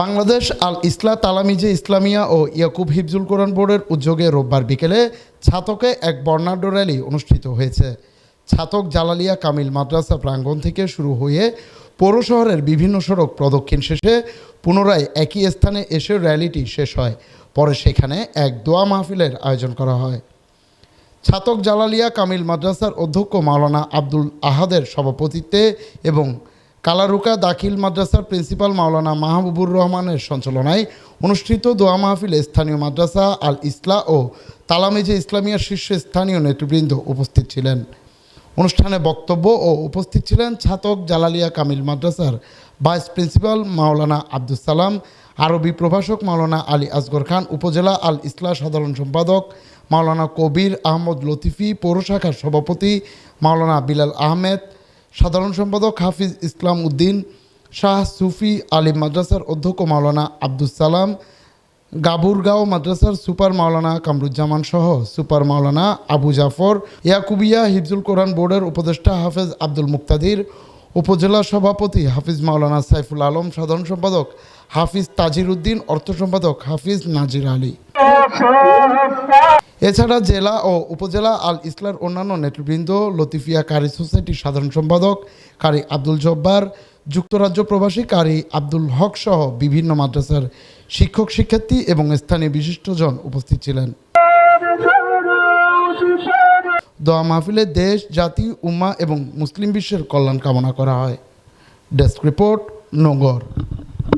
বাংলাদেশ আল ইসলা তালামিজে ইসলামিয়া ও ইয়াকুব হিফজুল কোরআন বোর্ডের উদ্যোগে রোববার বিকেলে ছাতকে এক বর্ণাঢ্য র্যালি অনুষ্ঠিত হয়েছে। ছাতক জালালিয়া কামিল মাদ্রাসা প্রাঙ্গণ থেকে শুরু হয়ে পৌর শহরের বিভিন্ন সড়ক প্রদক্ষিণ শেষে পুনরায় একই স্থানে এসে র্যালিটি শেষ হয়। পরে সেখানে এক দোয়া মাহফিলের আয়োজন করা হয়। ছাতক জালালিয়া কামিল মাদ্রাসার অধ্যক্ষ মাওলানা আব্দুল আহাদের সভাপতিত্বে এবং কালারুকা দাখিল মাদ্রাসার প্রিন্সিপাল মাওলানা মাহবুবুর রহমানের সঞ্চালনায় অনুষ্ঠিত দোয়া মাহফিলে স্থানীয় মাদ্রাসা, আল ইসলা ও তালামেজে ইসলামিয়ার শীর্ষ স্থানীয় নেতৃবৃন্দ উপস্থিত ছিলেন। অনুষ্ঠানে বক্তব্য ও উপস্থিত ছিলেন ছাতক জালালিয়া কামিল মাদ্রাসার ভাইস প্রিন্সিপাল মাওলানা আব্দুল সালাম, আরবি প্রভাষক মাওলানা আলী আসগর খান, উপজেলা আল ইসলা সাধারণ সম্পাদক মাওলানা কবির আহমদ লতিফি, পৌরশাখার সভাপতি মাওলানা বিলাল আহমেদ সাধারণ সম্পাদক হাফিজ ইসলাম উদ্দিন, শাহ সুফি আলিম মাদ্রাসার অধ্যক্ষ মাওলানা আব্দুল সালাম, গাবুরগাঁও মাদ্রাসার সুপার মাওলানা কামরুজ্জামান সহ সুপার মাওলানা আবু জাফর, ইয়াকুবিয়া হিফজুল কোরআন বোর্ডের উপদেষ্টা হাফেজ আব্দুল মুক্তাদির, উপজেলা সভাপতি হাফিজ মাওলানা সাইফুল আলম, সাধারণ সম্পাদক হাফিজ তাজির উদ্দিন, অর্থ সম্পাদক হাফিজ নাজির আলী। এছাড়া জেলা ও উপজেলা আল ইসলার অন্যান্য নেতৃবৃন্দ লতিফিয়া কারি সোসাইটির সাধারণ সম্পাদক কারি আব্দুল জব্বার, যুক্তরাজ্য প্রবাসী কারি আব্দুল হক সহ বিভিন্ন মাদ্রাসার শিক্ষক, শিক্ষার্থী এবং স্থানীয় বিশিষ্টজন উপস্থিত ছিলেন। দোয়া মাহফিলে দেশ, জাতি, উম্মা এবং মুসলিম বিশ্বের কল্যাণ কামনা করা হয়। ডেস্ক রিপোর্ট নগর